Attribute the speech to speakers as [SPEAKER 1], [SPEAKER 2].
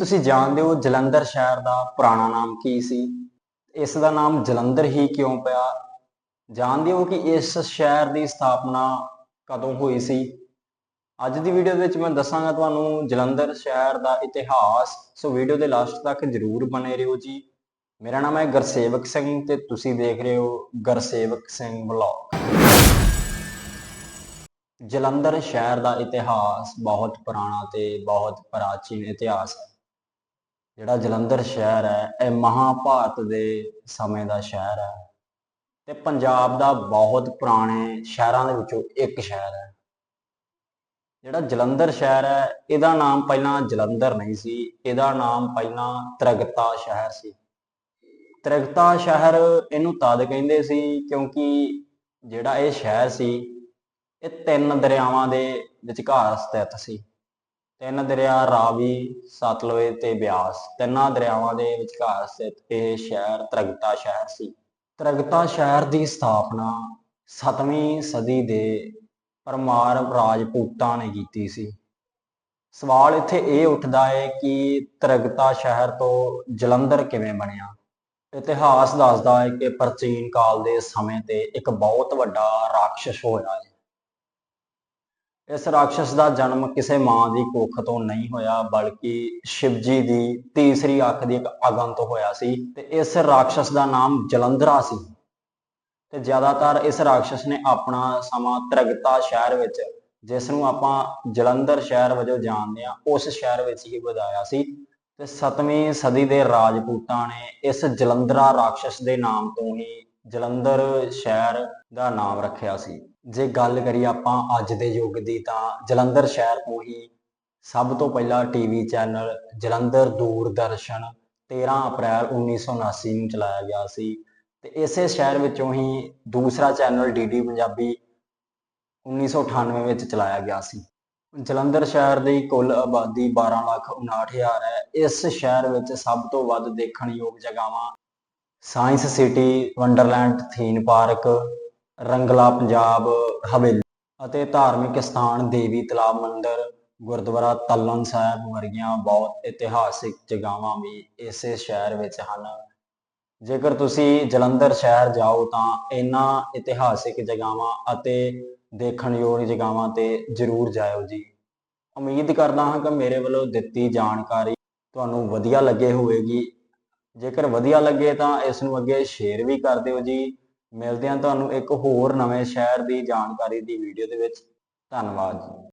[SPEAKER 1] ਤੁਸੀਂ ਜਾਣਦੇ ਹੋ ਜਲੰਧਰ ਸ਼ਹਿਰ ਦਾ ਪੁਰਾਣਾ ਨਾਮ ਕੀ ਸੀ? ਇਸ ਦਾ ਨਾਮ ਜਲੰਧਰ ਹੀ ਕਿਉਂ ਪਿਆ? ਜਾਣਦੇ ਹੋ ਕਿ ਇਸ ਸ਼ਹਿਰ ਦੀ ਸਥਾਪਨਾ ਕਦੋਂ ਹੋਈ ਸੀ? ਅੱਜ ਦੀ ਵੀਡੀਓ ਵਿੱਚ ਮੈਂ ਦੱਸਾਂਗਾ ਤੁਹਾਨੂੰ ਜਲੰਧਰ ਸ਼ਹਿਰ ਦਾ ਇਤਿਹਾਸ। ਸੋ ਵੀਡੀਓ ਦੇ ਲਾਸਟ ਤੱਕ ਜਰੂਰ ਬਨੇ ਰਹੋ ਜੀ। ਮੇਰਾ ਨਾਮ ਹੈ ਗੁਰਸੇਵਕ ਸਿੰਘ ਤੇ ਤੁਸੀਂ ਦੇਖ ਰਹੇ ਹੋ ਗੁਰਸੇਵਕ ਸਿੰਘ ਵਲੌਗ। ਜਲੰਧਰ ਸ਼ਹਿਰ ਦਾ ਇਤਿਹਾਸ ਬਹੁਤ ਪੁਰਾਣਾ ਤੇ ਬਹੁਤ ਪ੍ਰਾਚੀਨ ਇਤਿਹਾਸ ਹੈ। ਜਿਹੜਾ ਜਲੰਧਰ ਸ਼ਹਿਰ ਹੈ, ਇਹ ਮਹਾਭਾਰਤ ਦੇ ਸਮੇਂ ਦਾ ਸ਼ਹਿਰ ਹੈ ਤੇ ਪੰਜਾਬ ਦਾ ਬਹੁਤ ਪੁਰਾਣੇ ਸ਼ਹਿਰਾਂ ਦੇ ਵਿੱਚੋਂ ਇੱਕ ਸ਼ਹਿਰ ਹੈ। ਜਿਹੜਾ ਜਲੰਧਰ ਸ਼ਹਿਰ ਹੈ, ਇਹਦਾ ਨਾਮ ਪਹਿਲਾਂ ਜਲੰਧਰ ਨਹੀਂ ਸੀ, ਇਹਦਾ ਨਾਮ ਪਹਿਲਾਂ ਤਰਗਤਾ ਸ਼ਹਿਰ ਸੀ। ਤਰਗਤਾ ਸ਼ਹਿਰ ਇਹਨੂੰ ਤਦ ਕਹਿੰਦੇ ਸੀ ਕਿਉਂਕਿ ਜਿਹੜਾ ਇਹ ਸ਼ਹਿਰ ਸੀ, ਇਹ ਤਿੰਨ ਦਰਿਆਵਾਂ ਦੇ ਵਿਚਕਾਰ ਸਥਿਤ ਸੀ। ਤਿੰਨ ਦਰਿਆ, ਰਾਵੀ, ਸਤਲੁਜ ਤੇ ਬਿਆਸ। ਤਿੰਨਾਂ ਦਰਿਆਵਾਂ ਦੇ ਵਿਚਕਾਰ ਸਥਿਤ ਇਹ ਸ਼ਹਿਰ ਤਰਗਤਾ ਸ਼ਹਿਰ ਸੀ। ਤਰਗਤਾ ਸ਼ਹਿਰ ਦੀ ਸਥਾਪਨਾ 7ਵੀਂ ਸਦੀ ਦੇ ਪਰਮਾਰ ਰਾਜਪੂਤਾਂ ਨੇ ਕੀਤੀ ਸੀ। ਸਵਾਲ ਇੱਥੇ ਇਹ ਉੱਠਦਾ ਹੈ ਕਿ ਤਰਗਤਾ ਸ਼ਹਿਰ ਤੋਂ ਜਲੰਧਰ ਕਿਵੇਂ ਬਣਿਆ? ਇਤਿਹਾਸ ਦੱਸਦਾ ਹੈ ਕਿ ਪ੍ਰਾਚੀਨ ਕਾਲ ਦੇ ਸਮੇਂ ਤੇ ਇੱਕ ਬਹੁਤ ਵੱਡਾ ਰਾਖਸ਼ ਹੋਇਆ ਹੈ ਇਸ ਰਾਖਸ਼ ਦਾ ਜਨਮ ਕਿਸੇ ਮਾਂ ਦੀ ਕੁੱਖ ਤੋਂ ਨਹੀਂ ਹੋਇਆ, ਬਲਕਿ ਸ਼ਿਵਜੀ ਦੀ ਤੀਸਰੀ ਅੱਖ ਦੀ ਇੱਕ ਅਗਨ ਤੋਂ ਹੋਇਆ ਸੀ ਤੇ ਇਸ ਰਾਖਸ਼ ਦਾ ਨਾਮ ਜਲੰਧਰਾ ਸੀ। ਤੇ ਜ਼ਿਆਦਾਤਰ ਇਸ ਰਾਖਸ਼ ਨੇ ਆਪਣਾ ਸਮਾਂ ਤਰਗਤਾ ਸ਼ਹਿਰ ਵਿੱਚ, ਜਿਸ ਨੂੰ ਆਪਾਂ ਜਲੰਧਰ ਸ਼ਹਿਰ ਵਜੋਂ ਜਾਣਦੇ ਆ ਉਸ ਸ਼ਹਿਰ ਵਿੱਚ ਹੀ ਵਧਾਇਆ ਸੀ। ਤੇ 7ਵੀਂ ਸਦੀ ਦੇ ਰਾਜਪੂਤਾਂ ਨੇ ਇਸ ਜਲੰਧਰਾ ਰਾਖਸ਼ ਦੇ ਨਾਮ ਤੋਂ ਹੀ ਜਲੰਧਰ ਸ਼ਹਿਰ ਦਾ ਨਾਮ ਰੱਖਿਆ ਸੀ। ਜੇ ਗੱਲ ਕਰੀਏ ਆਪਾਂ ਅੱਜ ਦੇ ਯੁੱਗ ਦੀ ਤਾਂ ਜਲੰਧਰ ਸ਼ਹਿਰ ਤੋਂ ਹੀ ਸਭ ਤੋਂ ਪਹਿਲਾ TV channel Jalandhar Doordarshan 13 April 1979 ਨੂੰ ਚਲਾਇਆ ਗਿਆ ਸੀ ਤੇ ਇਸੇ ਸ਼ਹਿਰ ਵਿੱਚੋਂ ਹੀ ਦੂਸਰਾ ਚੈਨਲ ਡੀਡੀ ਪੰਜਾਬੀ 1998 ਵਿੱਚ ਚਲਾਇਆ ਗਿਆ ਸੀ। ਜਲੰਧਰ ਸ਼ਹਿਰ ਦੀ ਕੁੱਲ ਆਬਾਦੀ 12 ਲੱਖ 59000 ਹੈ। ਇਸ ਸ਼ਹਿਰ ਵਿੱਚ ਸਭ ਤੋਂ ਵੱਧ ਦੇਖਣਯੋਗ ਜਗ੍ਹਾਵਾਂ science city Wonderland theme park Rangla Punjab Haveli ਅਤੇ ਧਾਰਮਿਕ ਸਥਾਨ ਦੇਵੀ ਤਲਾਬ ਮੰਦਿਰ, ਗੁਰਦੁਆਰਾ ਤਲਨ ਸਾਹਿਬ ਵਰਗੀਆਂ ਬਹੁਤ ਇਤਿਹਾਸਿਕ ਜਗ੍ਹਾਵਾਂ ਵੀ ਇਸੇ ਸ਼ਹਿਰ ਵਿੱਚ ਹਨ। ਜੇਕਰ ਤੁਸੀਂ ਜਲੰਧਰ ਸ਼ਹਿਰ ਜਾਓ ਤਾਂ ਇਹਨਾਂ ਇਤਿਹਾਸਿਕ ਜਗ੍ਹਾਵਾਂ ਅਤੇ ਦੇਖਣਯੋਗ ਜਗ੍ਹਾਵਾਂ ਤੇ ਜ਼ਰੂਰ ਜਾਇਓ ਜੀ। ਉਮੀਦ ਕਰਦਾ ਹਾਂ ਕਿ ਮੇਰੇ ਵੱਲੋਂ ਦਿੱਤੀ ਜਾਣਕਾਰੀ ਤੁਹਾਨੂੰ ਵਧੀਆ ਲੱਗੇ ਹੋਵੇਗੀ। ਜੇਕਰ ਵਧੀਆ ਲੱਗੇ ਤਾਂ ਇਸ ਨੂੰ ਅੱਗੇ ਸ਼ੇਅਰ ਵੀ ਕਰ ਦਿਓ ਜੀ। ਮਿਲਦੇ ਹਾਂ ਤੁਹਾਨੂੰ ਇੱਕ ਹੋਰ ਨਵੇਂ ਸ਼ਹਿਰ ਦੀ ਜਾਣਕਾਰੀ ਦੀ ਵੀਡੀਓ ਦੇ ਵਿੱਚ। ਧੰਨਵਾਦ ਜੀ।